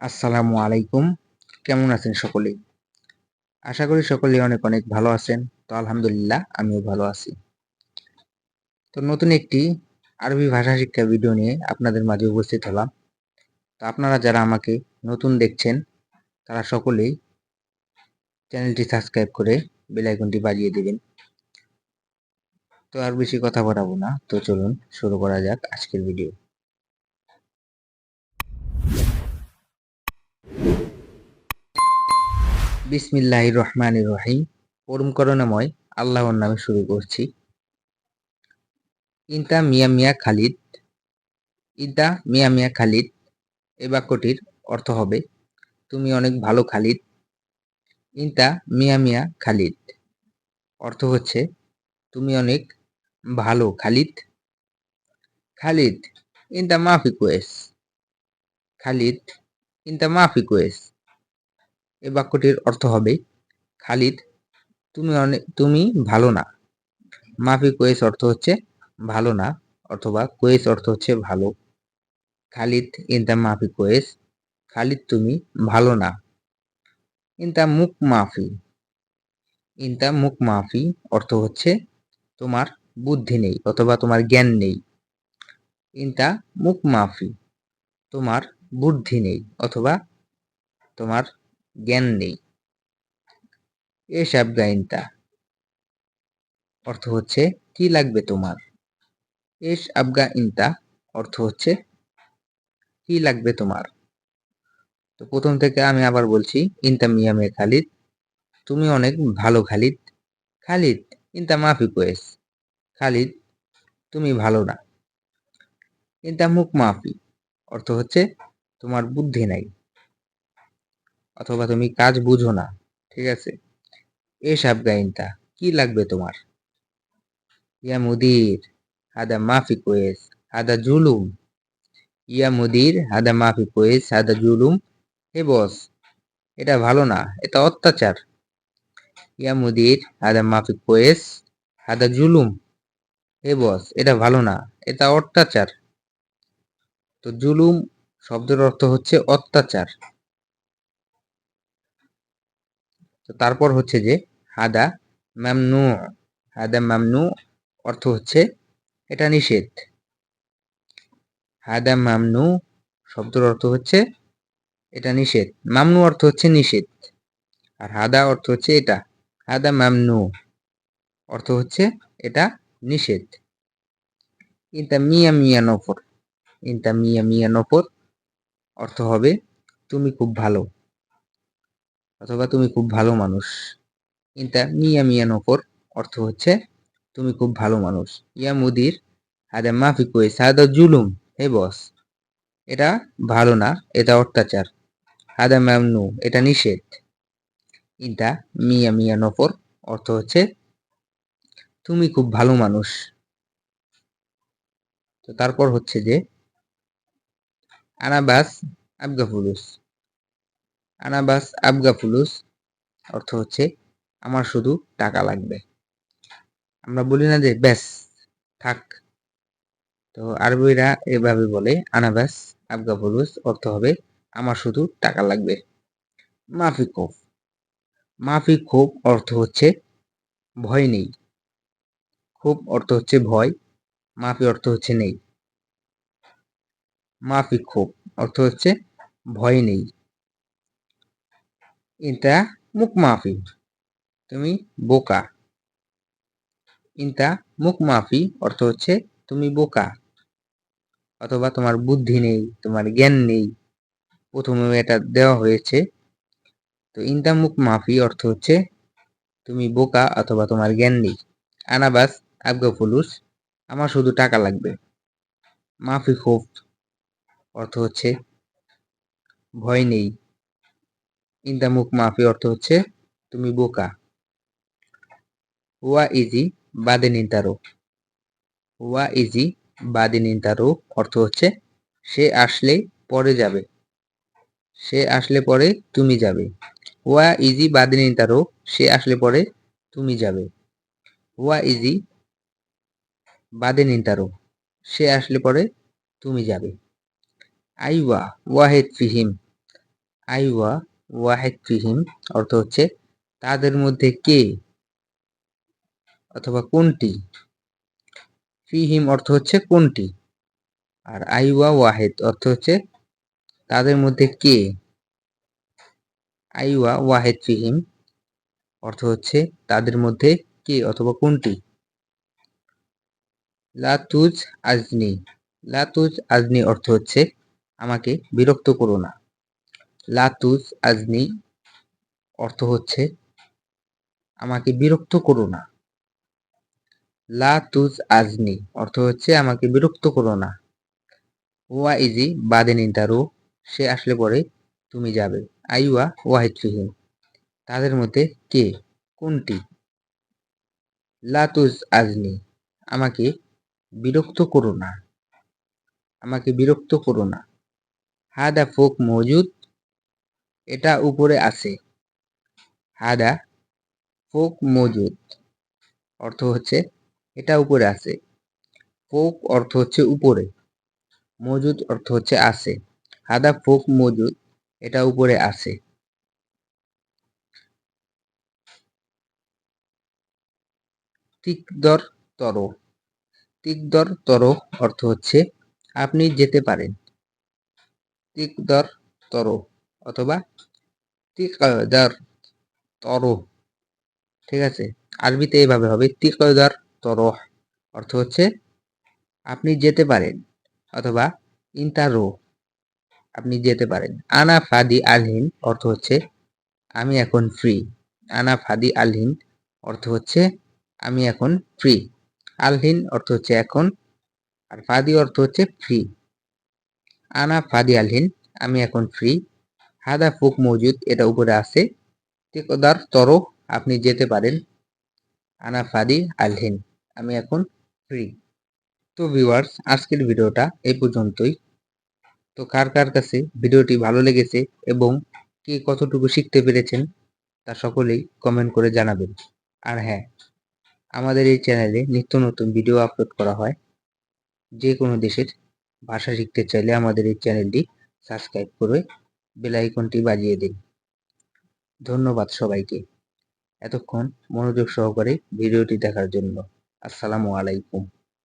আসসালামু আলাইকুম। কেমন আছেন সকলেই আশা করি সকলেই অনেক অনেক ভালো আছেন। তো আলহামদুলিল্লাহ, আমিও ভালো আছি। তো নতুন একটি আরবি ভাষা শিক্ষা ভিডিও নিয়ে আপনাদের মাঝে উপস্থিত হলাম। তো আপনারা যারা আমাকে নতুন দেখছেন, তারা সকলেই চ্যানেলটি সাবস্ক্রাইব করে বেলাইকনটি বাজিয়ে দেবেন। তো আর বেশি কথা বাড়াবো না। তো চলুন, শুরু করা যাক আজকের ভিডিও। বিসমিল্লাহ রহমান রহিম। পরম করণাময় আল্লাহর নামে শুরু করছি। ইন্তা মিয়া মিয়া খালিদ, ইদা মিয়া মিয়া খালিদ, এ বাক্যটির অর্থ হবে, তুমি অনেক ভালো খালিদ। ইন্তা মিয়া মিয়া খালিদ, অর্থ হচ্ছে, তুমি অনেক ভালো খালিদ। খালিদ ইন্তা মাফি কোয়েস। খালিদ ইন্তা মাফি কোয়েস। এ বাক্যটির অর্থ হবে, খালিদ, তুমি অনেক তুমি ভালো না। মাফি কোয়েস অর্থ হচ্ছে ভালো না, অথবা কোয়েস অর্থ হচ্ছে ভালো। খালিদ ইন ইনতা মাফি কোয়েস খালিদ তুমি ভালো না। ইনতা মুখ মাফি ইনতা মুখ মাফি অর্থ হচ্ছে তোমার বুদ্ধি নেই অথবা তোমার জ্ঞান নেই। ইনতা মুখ মাফি, তোমার বুদ্ধি নেই অথবা তোমার জ্ঞান নেই। এ গাইনতা। অর্থ হচ্ছে, কি লাগবে তোমার? এস আবগা ইনতা অর্থ হচ্ছে, কি লাগবে তোমার? তো প্রথম থেকে আমি আবার বলছি, ইনতা মিয়ামে খালিদ, তুমি অনেক ভালো খালিদ। খালিদ, ইনতা মাফি কোয়েস। খালিদ, তুমি ভালো না। ইনতা মুখ মাফি, অর্থ হচ্ছে, তোমার বুদ্ধি নাই। অথবা তুমি কাজ বুঝো না, ঠিক আছে? এ গাইনটা, কি লাগবে তোমার? ইয়া মুদির, হাদা মাফি কোয়েস, হাদা জুলুম। ইয়া মুদির, হাদা মাফি কোয়েস, হাদা জুলুম। হে বস, এটা ভালো না, এটা অত্যাচার। ইয়া মুদির, হাদা মাফি কোয়েস, হাদা জুলুম। হে বস, এটা ভালো না, এটা অত্যাচার। তো জুলুম শব্দের অর্থ হচ্ছে অত্যাচার। তো তারপর হচ্ছে যে হাদা মামনু হাদা মামনু অর্থ হচ্ছে এটা নিষেধ। হাদা মামনু শব্দের অর্থ হচ্ছে এটা নিষেধ। মামনু অর্থ হচ্ছে নিষেধ আর হাদা অর্থ হচ্ছে এটা। হাদা মামনু অর্থ হচ্ছে এটা নিষেধ। ইনতা মিয়া মিয়া নফর। ইনতা মিয়া মিয়া নফর অর্থ হবে তুমি খুব ভালো। অথবা তুমি খুব ভালো মানুষ। ইনতা মিয়া মিয়া নফর অর্থ হচ্ছে তুমি খুব ভালো মানুষ। ইয়া মুদির, হাদা মাফি কোয়েস হাদা জুলুম, হে বস। এটা ভালো না, এটা অত্যাচার। হাদা ম্যামনু এটা নিষেধ। ইনতা মিয়া মিয়া নফর অর্থ হচ্ছে তুমি খুব ভালো মানুষ। তো তারপর হচ্ছে যে, আনাবাস আবগা ফুলুস আনাবাস আবগা ফুলুস অর্থ হচ্ছে আমার শুধু টাকা লাগবে। আমরা বলি না যে ব্যাস, থাক। তো আরবিরা এভাবে বলে, আনাবাস আবগা ফুলুস অর্থ হবে আমার শুধু টাকা লাগবে। মাফি খোফ মাফি খোপ অর্থ হচ্ছে ভয় নেই। খুব অর্থ হচ্ছে ভয়, মাফি অর্থ হচ্ছে নেই। মাফি খুব অর্থ হচ্ছে ভয় নেই। ইনতা মুখ মাফি তুমি বোকা। ইনতা মুখ মাফি অর্থ হচ্ছে তুমি বোকা। অথবা তোমার বুদ্ধি নেই, তোমার জ্ঞান নেই। প্রথমে এটা দেওয়া হয়েছে। তো ইনতা মুখ মাফি অর্থ হচ্ছে তুমি বোকা অথবা তোমার জ্ঞান নেই। আনাবাস আবগা ফুলুস আমার শুধু টাকা লাগবে। মাফি খোফ অর্থ হচ্ছে ভয় নেই। ইন্দা মুখ মাফি অর্থ হচ্ছে তুমি বোকা। ওয়া ইজি বাদে নিন্তারো ওয়া ইজি বাদে নিন্তারো অর্থ হচ্ছে সে আসলে পরে যাবে। সে আসলে পরে তুমি যাবে। ওয়া ইজি বাদে নিন্তারো সে আসলে পরে তুমি যাবে। ওয়া ইজি বাদে নিন্তারো সে আসলে পরে তুমি যাবে। আইওয়া, ওয়াহেদ ফিহিম। আইওয়া ওয়াহেদ ফিহিম, অর্থ হচ্ছে তাদের মধ্যে কে অথবা কোনটি? ফিহিম অর্থ হচ্ছে কোনটি? আর আইওয়া ওয়াহেদ অর্থ হচ্ছে তাদের মধ্যে কে? আইওয়া ওয়াহেদ ফিহিম, অর্থ হচ্ছে তাদের মধ্যে কে অথবা কোনটি? লাতুজ আজনি লাতুজ আজনি অর্থ হচ্ছে আমাকে বিরক্ত করো না। লাতুজ আজনি অর্থ হচ্ছে, আমাকে বিরক্ত করো না। লাতুজ আজনি অর্থ হচ্ছে, আমাকে বিরক্ত করো না। ওয়া ইজি বাদে নিন্তারু, সে আসলে পরে, তুমি যাবে। আইওয়া ওয়াহিদ ফিহিম, তাদের মধ্যে কে, কোনটি? লাতুজ আজনি আমাকে বিরক্ত করো না। আমাকে বিরক্ত করো না। হাদা ফোক মজুদ? এটা উপরে আছে। হাদা, ফোক মজুদ, অর্থ হচ্ছে এটা উপরে আছে। ফোক অর্থ হচ্ছে উপরে, মজুদ অর্থ হচ্ছে আছে। হাদা, ফোক মজুদ, এটা উপরে আছে। তিকদর তর তিকদর তর অর্থ হচ্ছে আপনি যেতে পারেন। তিকদর তর। অথবা তিকদার তর ঠিক আছে? আরবিতে এইভাবে হবে, তিকদার তর অর্থ হচ্ছে আপনি যেতে পারেন অথবা ইন্তারো, আপনি যেতে পারেন। আনা ফাদি আলহিন অর্থ হচ্ছে আমি এখন ফ্রি আনা ফাদি আলহিন অর্থ হচ্ছে আমি এখন ফ্রি আলহিন অর্থ হচ্ছে এখন, আর ফাদি অর্থ হচ্ছে ফ্রি আনা ফাদি আলহিন আমি এখন ফ্রি হাদা ফুক মজুদ, এটা উপরে আছে। টিকদার তর আপনি যেতে পারেন। আনা ফাদি আলহিন আমি এখন ফ্রি তো ভিউয়ার্স আজকের ভিডিওটা এই পর্যন্তই। তো কার কার কাছে ভিডিওটি ভালো লেগেছে এবং কে কতটুকু শিখতে পেরেছেন, তা সকলেই কমেন্ট করে জানাবেন। আর হ্যাঁ আমাদের এই চ্যানেলে নিত্য নতুন ভিডিও আপলোড করা হয়। যে কোনো দেশের ভাষা শিখতে চাইলে আমাদের এই চ্যানেলটি সাবস্ক্রাইব করে বেল আইকনটি বাজিয়ে দিন। ধন্যবাদ সবাইকে। এতক্ষণ মনোযোগ সহকারে ভিডিওটি দেখার জন্য। আসসালামু আলাইকুম।